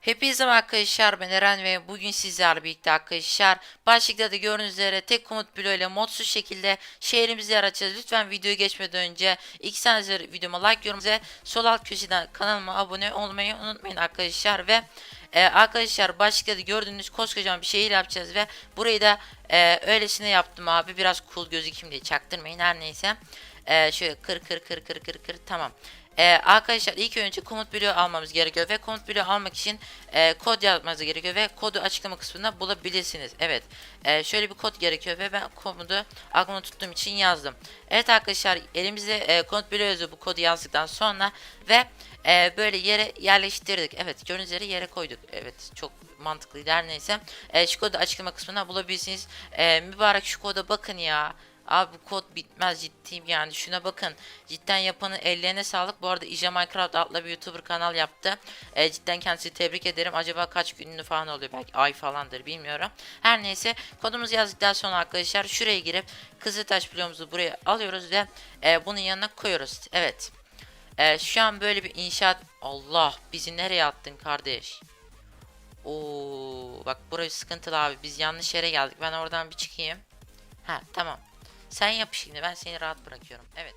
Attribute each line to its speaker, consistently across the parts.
Speaker 1: Hepinize arkadaşlar ben Eren ve bugün sizlerle birlikte arkadaşlar başlıkta da gördüğünüz üzere tek komut bloğu ile modsuz şekilde şehrimizi yaratacağız. Lütfen videoyu geçmeden önce ilk saniye videoma like yorum ve sol alt köşeden kanalıma abone olmayı unutmayın arkadaşlar ve e, arkadaşlar başlıkta da gördüğünüz koskocaman bir şehir yapacağız ve burayı da e, öylesine yaptım abi biraz cool gözükeyim diye çaktırmayın her neyse. E, şöyle kır kır kır kır kır kır tamam. Ee, arkadaşlar ilk önce komut bloğu almamız gerekiyor ve komut bloğu almak için e, kod yazmanız gerekiyor ve kodu açıklama kısmında bulabilirsiniz. Evet e, şöyle bir kod gerekiyor ve ben kodu aklımda tuttuğum için yazdım. Evet arkadaşlar elimizde e, komut bloğu yazıyor bu kodu yazdıktan sonra ve e, böyle yere yerleştirdik. Evet gördüğünüz üzere yere koyduk. Evet çok mantıklıydı her neyse. E, şu kodu açıklama kısmında bulabilirsiniz. E, mübarek şu koda bakın ya. Abi bu kod bitmez ciddiyim yani şuna bakın. Cidden yapanın ellerine sağlık. Bu arada İja Minecraft adlı bir YouTuber kanal yaptı. E, cidden kendisi tebrik ederim. Acaba kaç günlü falan oluyor belki ay falandır bilmiyorum. Her neyse kodumuzu yazdıktan sonra arkadaşlar şuraya girip Kızıltaş bloğumuzu buraya alıyoruz ve e, bunun yanına koyuyoruz. Evet. E, şu an böyle bir inşaat. Allah bizi nereye attın kardeş? Oo bak burası sıkıntılı abi. Biz yanlış yere geldik. Ben oradan bir çıkayım. Ha tamam. Sen yap şimdi ben seni rahat bırakıyorum. Evet.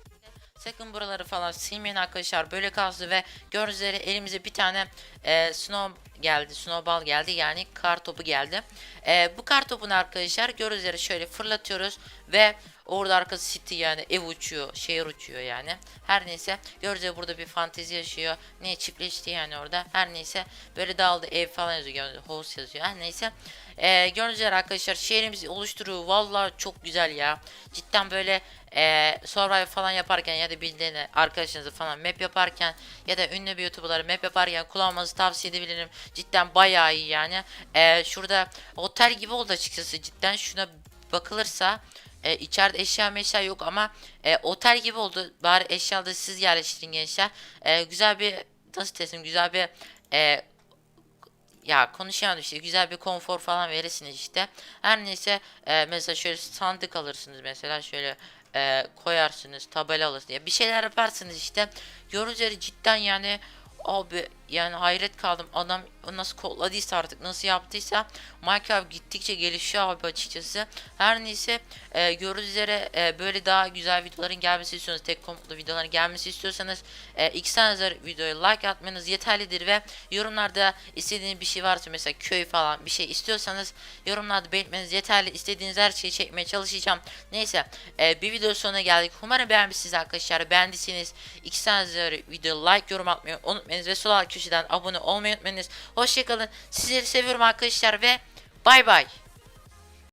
Speaker 1: Sakın buraları falan silmeyin arkadaşlar. Böyle kalsın ve gördüğünüz üzere elimize bir tane e, snow geldi. Snowball geldi yani kar topu geldi. E, bu kar topunu arkadaşlar gördüğünüz üzere şöyle fırlatıyoruz ve orada arkası city yani ev uçuyor, şehir uçuyor yani. Her neyse üzere burada bir fantezi yaşıyor. Ne çiftleşti yani orada. Her neyse böyle dağıldı ev falan yazıyor. House yazıyor. Her neyse. E, gördüğünüz üzere arkadaşlar şehrimizi oluşturuyor. Vallahi çok güzel ya. Cidden böyle e, survival falan yaparken ya da bildiğini arkadaşınızı falan map yaparken ya da ünlü bir youtuberları map yaparken kullanmanızı tavsiye edebilirim. Cidden bayağı iyi yani. E, şurada otel gibi oldu açıkçası cidden şuna bakılırsa e, içeride eşya meşya yok ama e, otel gibi oldu. Bari eşyaları siz yerleştirin gençler. E, güzel bir nasıl desem güzel bir e, ya konuşamadım işte güzel bir konfor falan verirsiniz işte. Her neyse e, mesela şöyle sandık alırsınız mesela şöyle e, koyarsınız tabela alırsınız ya bir şeyler yaparsınız işte. Gördüğünüz üzere cidden yani abi yani hayret kaldım adam nasıl kodladıysa artık nasıl yaptıysa Minecraft gittikçe gelişiyor abi açıkçası. Her neyse e, gördüğünüz üzere e, böyle daha güzel videoların gelmesi istiyorsanız tek komutlu videoların gelmesi istiyorsanız e, ilk sanatlar videoya like atmanız yeterlidir ve yorumlarda istediğiniz bir şey varsa mesela köy falan bir şey istiyorsanız yorumlarda belirtmeniz yeterli. İstediğiniz her şeyi çekmeye çalışacağım. Neyse e, bir video sonuna geldik. Umarım beğenmişsiniz arkadaşlar. Beğendiyseniz iki sanatlar videoya like yorum atmayı unutmayınız ve sol köşeden abone olmayı unutmayınız. Hoşçakalın. Sizleri seviyorum arkadaşlar ve bay bay.